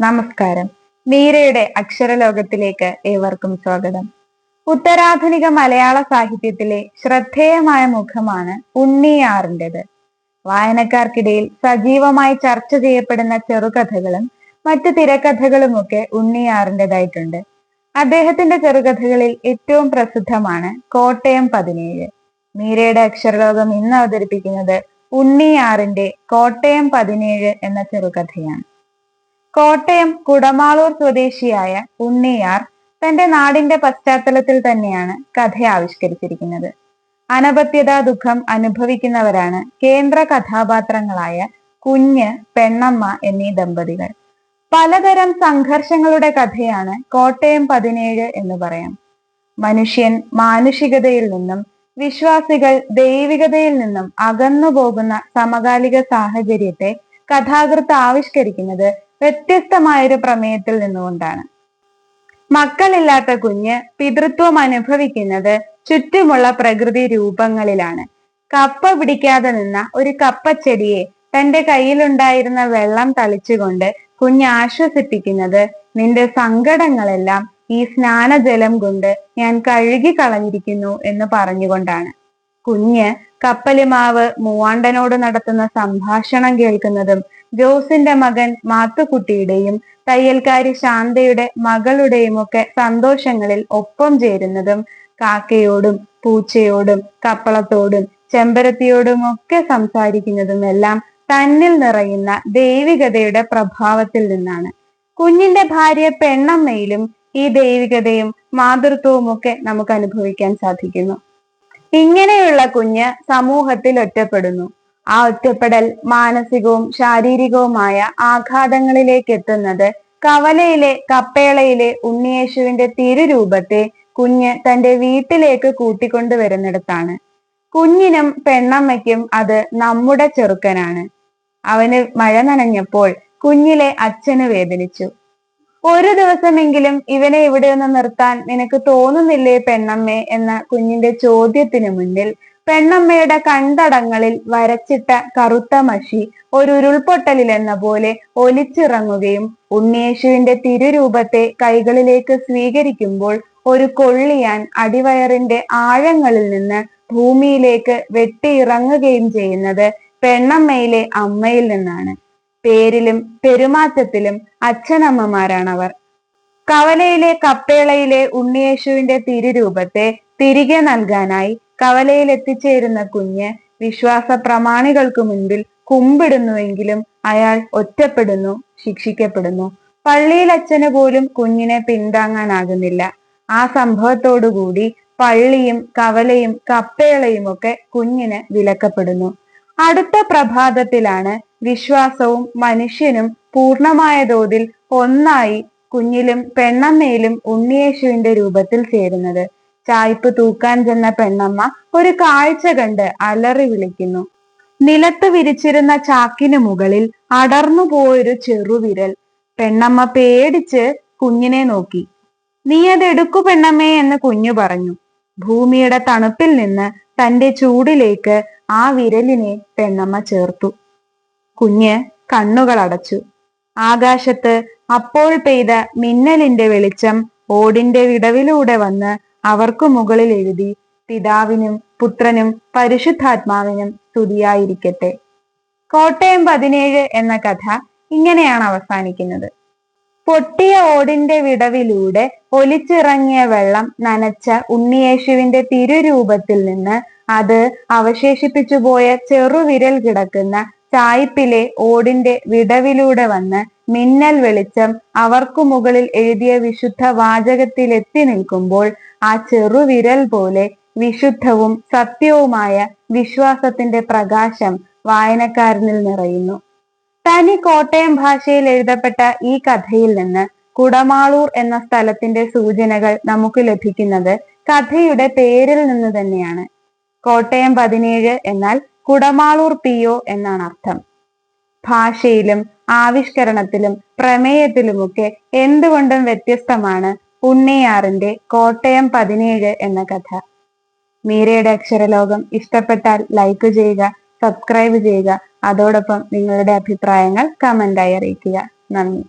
നമസ്കാരം. മീരയുടെ അക്ഷരലോകത്തിലേക്ക് ഏവർക്കും സ്വാഗതം. ഉത്തരാധുനിക മലയാള സാഹിത്യത്തിലെ ശ്രദ്ധേയമായ മുഖമാണ് ഉണ്ണിയാറിന്റെത്. വായനക്കാർക്കിടയിൽ സജീവമായി ചർച്ച ചെയ്യപ്പെടുന്ന ചെറുകഥകളും മറ്റു തിരക്കഥകളുമൊക്കെ ഉണ്ണിയാറിന്റെതായിട്ടുണ്ട്. അദ്ദേഹത്തിന്റെ ചെറുകഥകളിൽ ഏറ്റവും പ്രസിദ്ധമാണ് കോട്ടയം പതിനേഴ്. മീരയുടെ അക്ഷരലോകം ഇന്ന് അവതരിപ്പിക്കുന്നത് ഉണ്ണിയാറിന്റെ കോട്ടയം പതിനേഴ് എന്ന ചെറുകഥയാണ്. കോട്ടയം കുടമാളൂർ സ്വദേശിയായ ഉണ്ണിയാർ തന്റെ നാടിന്റെ പശ്ചാത്തലത്തിൽ തന്നെയാണ് കഥ ആവിഷ്കരിച്ചിരിക്കുന്നത്. അനപത്യതാ ദുഃഖം അനുഭവിക്കുന്നവരാണ് കേന്ദ്ര കഥാപാത്രങ്ങളായ കുഞ്ഞ് പെണ്ണമ്മ എന്നീ ദമ്പതികൾ. പലതരം സംഘർഷങ്ങളുടെ കഥയാണ് കോട്ടയം പതിനേഴ് എന്ന് പറയാം. മനുഷ്യൻ മാനുഷികതയിൽ നിന്നും വിശ്വാസികൾ ദൈവികതയിൽ നിന്നും അകന്നു പോകുന്ന സമകാലിക സാഹചര്യത്തെ കഥാകൃത്ത് ആവിഷ്കരിക്കുന്നത് വ്യത്യസ്തമായൊരു പ്രമേയത്തിൽ നിന്നുകൊണ്ടാണ്. മക്കളില്ലാത്ത കുഞ്ഞ് പിതൃത്വം അനുഭവിക്കുന്നത് ചുറ്റുമുള്ള പ്രകൃതി രൂപങ്ങളിലാണ്. കപ്പ പിടിക്കാതെ നിന്ന ഒരു കപ്പച്ചെടിയെ തന്റെ കയ്യിലുണ്ടായിരുന്ന വെള്ളം തളിച്ചുകൊണ്ട് കുഞ്ഞ് ആശ്വസിപ്പിക്കുന്നത് നിന്റെ സങ്കടങ്ങളെല്ലാം ഈ സ്നാനജലം കൊണ്ട് ഞാൻ കഴുകി കളഞ്ഞിരിക്കുന്നു എന്ന് പറഞ്ഞുകൊണ്ടാണ്. കുഞ്ഞ് കപ്പലിമാവ് മൂവാണ്ടനോട് നടത്തുന്ന സംഭാഷണം കേൾക്കുന്നതും ജോസിന്റെ മകൻ മാത്തുക്കുട്ടിയുടെയും തയ്യൽക്കാരി ശാന്തയുടെ മകളുടെയും ഒക്കെ സന്തോഷങ്ങളിൽ ഒപ്പം ചേരുന്നതും കാക്കയോടും പൂച്ചയോടും കപ്പളത്തോടും ചെമ്പരത്തിയോടും ഒക്കെ സംസാരിക്കുന്നതുമെല്ലാം തന്നിൽ നിറയുന്ന ദൈവികതയുടെ പ്രഭാവത്തിൽ നിന്നാണ്. കുഞ്ഞിന്റെ ഭാര്യ പെണ്ണമ്മയിലും ഈ ദൈവികതയും മാതൃത്വവും ഒക്കെ നമുക്ക് അനുഭവിക്കാൻ സാധിക്കുന്നു. ഇങ്ങനെയുള്ള കുഞ്ഞ് സമൂഹത്തിൽ ഒറ്റപ്പെടുന്നു. ആ ഒറ്റപ്പെടൽ മാനസികവും ശാരീരികവുമായ ആഘാതങ്ങളിലേക്ക് എത്തുന്നത് കവലയിലെ കപ്പേളയിലെ ഉണ്ണിയേശുവിന്റെ തിരുരൂപത്തെ കുഞ്ഞ് തന്റെ വീട്ടിലേക്ക് കൂട്ടിക്കൊണ്ടുവരുന്നിടത്താണ് കുഞ്ഞിനും പെണ്ണമ്മയ്ക്കും അത് നമ്മുടെ ചെറുക്കനാണ്. അവന് മഴ നനഞ്ഞപ്പോൾ കുഞ്ഞിലെ അച്ഛന് വേദനിച്ചു. ഒരു ദിവസമെങ്കിലും ഇവനെ ഇവിടെ ഒന്ന് നിർത്താൻ നിനക്ക് തോന്നുന്നില്ലേ പെണ്ണമ്മേ എന്ന കുഞ്ഞിന്റെ ചോദ്യത്തിന് മുന്നിൽ പെണ്ണമ്മയുടെ കണ്ടടങ്ങളിൽ വരച്ചിട്ട കറുത്ത മഷി ഒരു ഉരുൾപൊട്ടലിൽ എന്ന പോലെ ഒലിച്ചിറങ്ങുകയും ഉണ്ണിയേശുവിന്റെ തിരുരൂപത്തെ കൈകളിലേക്ക് സ്വീകരിക്കുമ്പോൾ ഒരു കൊള്ളിയാൻ അടിവയറിന്റെ ആഴങ്ങളിൽ നിന്ന് ഭൂമിയിലേക്ക് വെട്ടിയിറങ്ങുകയും ചെയ്യുന്നത് പെണ്ണമ്മയിലെ അമ്മയിൽ നിന്നാണ്. പേരിലും പെരുമാറ്റത്തിലും അച്ഛനമ്മമാരാണവർ. കവലയിലെ കപ്പേളയിലെ ഉണ്ണിയേശുവിന്റെ തിരുരൂപത്തെ തിരികെ നൽകാനായി കവലയിൽ എത്തിച്ചേരുന്ന കുഞ്ഞ് വിശ്വാസ പ്രമാണികൾക്ക് മുൻപിൽ കുമ്പിടുന്നുവെങ്കിലും അയാൾ ഒറ്റപ്പെടുന്നു ശിക്ഷിക്കപ്പെടുന്നു. പള്ളിയിൽ അച്ഛന് പോലും കുഞ്ഞിനെ പിന്താങ്ങാനാകുന്നില്ല. ആ സംഭവത്തോടുകൂടി പള്ളിയും കവലയും കപ്പേളയും ഒക്കെ കുഞ്ഞിന് വിലക്കപ്പെടുന്നു. അടുത്ത പ്രഭാതത്തിലാണ് വിശ്വാസവും മനുഷ്യനും പൂർണമായ തോതിൽ ഒന്നായി കുഞ്ഞിലും പെണ്ണമ്മയിലും ഉണ്ണിയേശുവിന്റെ രൂപത്തിൽ ചേരുന്നത്. ചായ്പ് തൂക്കാൻ ചെന്ന പെണ്ണമ്മ ഒരു കാഴ്ച കണ്ട് അലറി വിളിക്കുന്നു. നിലത്ത് വിരിച്ചിരുന്ന ചാക്കിനു മുകളിൽ അടർന്നു പോയൊരു ചെറുവിരൽ. പെണ്ണമ്മ പേടിച്ച് കുഞ്ഞിനെ നോക്കി. നീ അത് എടുക്കു പെണ്ണമ്മേ എന്ന് കുഞ്ഞു പറഞ്ഞു. ഭൂമിയുടെ തണുപ്പിൽ നിന്ന് തന്റെ ചൂടിലേക്ക് ആ വിരലിനെ പെണ്ണമ്മ ചേർത്തു. കുഞ്ഞ് കണ്ണുകൾ അടച്ചു. ആകാശത്ത് അപ്പോൾ പെയ്ത മിന്നലിന്റെ വെളിച്ചം ഓടിന്റെ വിടവിലൂടെ വന്ന് അവർക്കു മുകളിൽ എഴുതി പിതാവിനും പുത്രനും പരിശുദ്ധാത്മാവിനും സ്തുതിയായിരിക്കട്ടെ. കോട്ടയം പതിനേഴ് എന്ന കഥ ഇങ്ങനെയാണ് അവസാനിക്കുന്നത്. പൊട്ടിയ ഓടിന്റെ വിടവിലൂടെ ഒലിച്ചിറങ്ങിയ വെള്ളം നനച്ച ഉണ്ണിയേശുവിന്റെ തിരുരൂപത്തിൽ നിന്ന് അത് അവശേഷിപ്പിച്ചു പോയ ചെറുവിരൽ കിടക്കുന്ന ചായ്പിലെ ഓടിന്റെ വിടവിലൂടെ വന്ന് മിന്നൽ വെളിച്ചം അവർക്കു മുകളിൽ എഴുതിയ വിശുദ്ധ വാചകത്തിൽ എത്തി നിൽക്കുമ്പോൾ ആ ചെറുവിരൽ പോലെ വിശുദ്ധവും സത്യവുമായ വിശ്വാസത്തിന്റെ പ്രകാശം വായനക്കാരനിൽ നിറയുന്നു. തനി കോട്ടയം ഭാഷയിൽ എഴുതപ്പെട്ട ഈ കഥയിൽ നിന്ന് കുടമാളൂർ എന്ന സ്ഥലത്തിന്റെ സൂചനകൾ നമുക്ക് ലഭിക്കുന്നത് കഥയുടെ പേരിൽ നിന്ന് തന്നെയാണ്. കോട്ടയം പതിനേഴ് എന്നാൽ കുടമാളൂർ പി ഒ എന്നാണ് അർത്ഥം. ഭാഷയിലും ആവിഷ്കരണത്തിലും പ്രമേയത്തിലുമൊക്കെ എന്തുകൊണ്ടും വ്യത്യസ്തമാണ് ഉണ്ണിയാറിന്റെ കോട്ടയം പതിനേഴ് എന്ന കഥ. മീരയുടെ അക്ഷരലോകം ഇഷ്ടപ്പെട്ടാൽ ലൈക്ക് ചെയ്യുക സബ്സ്ക്രൈബ് ചെയ്യുക അതോടൊപ്പം നിങ്ങളുടെ അഭിപ്രായങ്ങൾ കമന്റായി അറിയിക്കുക. നന്ദി.